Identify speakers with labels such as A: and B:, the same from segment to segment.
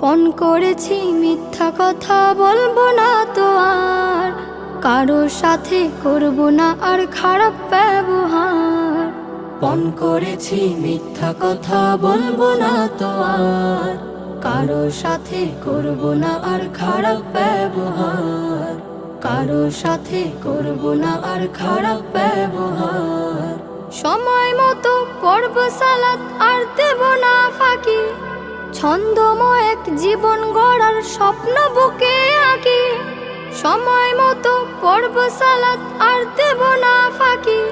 A: পণ করেছি মিথ্যা কথা বলব না তো আর। কারোর সাথে করব না আর খারাপ ব্যবহার।
B: পণ করেছি মিথ্যা কথা বলব না তো আর।
A: কারোর সাথে করব না আর খারাপ ব্যবহার। কারোর সাথে করব না আর খারাপ ব্যবহার। সময় মতো পড়ব সালাত আর দেব না ফাঁকি। ছন্দময় এক জীবন গড়ার স্বপ্ন বুকে আঁকি। সময় মতো পড়ব সালাত আর দেব না ফাঁকি।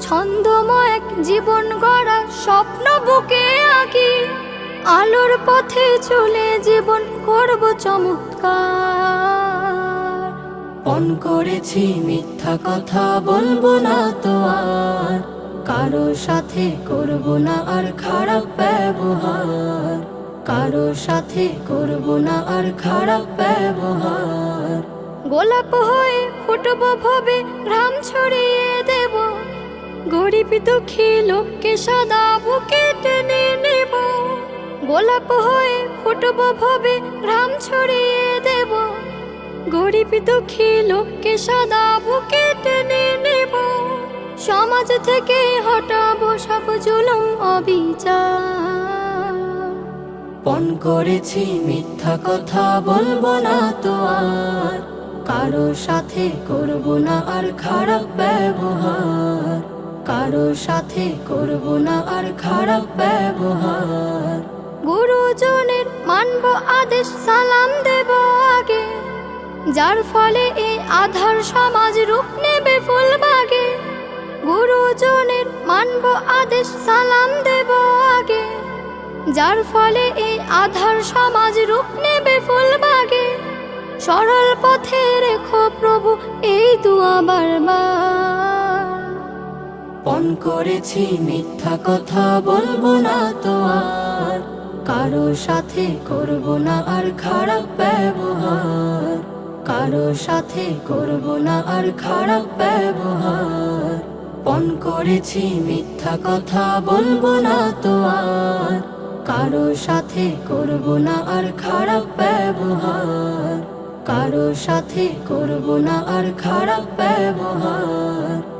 A: ছন্দময় এক জীবন গড়ার স্বপ্ন বুকে আঁকি। আলোর পথে চলে জীবন করব চমৎকার।
B: পণ করেছি, মিথ্যা কথা বলব না তো আর।
A: কারোর সাথে করব না আর খারাপ ব্যবহার। কারও সাথে করব না আর খারাপ ব্যবহার। গোলাপ হয়ে ফুটব ভবে ঘাম ছড়িয়ে দেব। গরিব দুঃখী লোককে সদা বুকে টেনে নেব। গোলাপ হয়ে ফুটব ভবে ঘাম ছড়িয়ে গরিব দুঃখী লোককে সাদা বুকে টেনে নেব। সমাজ থেকে হটাবো সব জুলুম অবিচার।
B: পণ করেছি মিথ্যা কথা বলব না তো আর।
A: কারোর সাথে করব না আর খারাপ ব্যবহার। কারও সাথে করব না আর খারাপ ব্যবহার। গুরুজনের মানব আদেশ সালাম আগে যার ফলে এই আধার সমাজ রূপ নেবে ফুলবাগে। গুরুজনের মানব আদেশ সালাম দেব আগে। যার ফলে এই আধার সমাজ রূপ নেবে ফুলবাগে। সরল পথে রেখো প্রভু, এই দুয়া বারবার।
B: পণ করেছি মিথ্যা কথা, বলব না তো আর।
A: কারোর সাথে করব না আর খারাপ ব্যবহার। কারোর সাথে করব না আর খারাপ ব্যবহার।
B: পণ করেছি, মিথ্যা কথা বলব না তো আর।
A: কারও সাথে করব না আর খারাপ ব্যবহার। কারও সাথে করব না আর খারাপ ব্যবহার।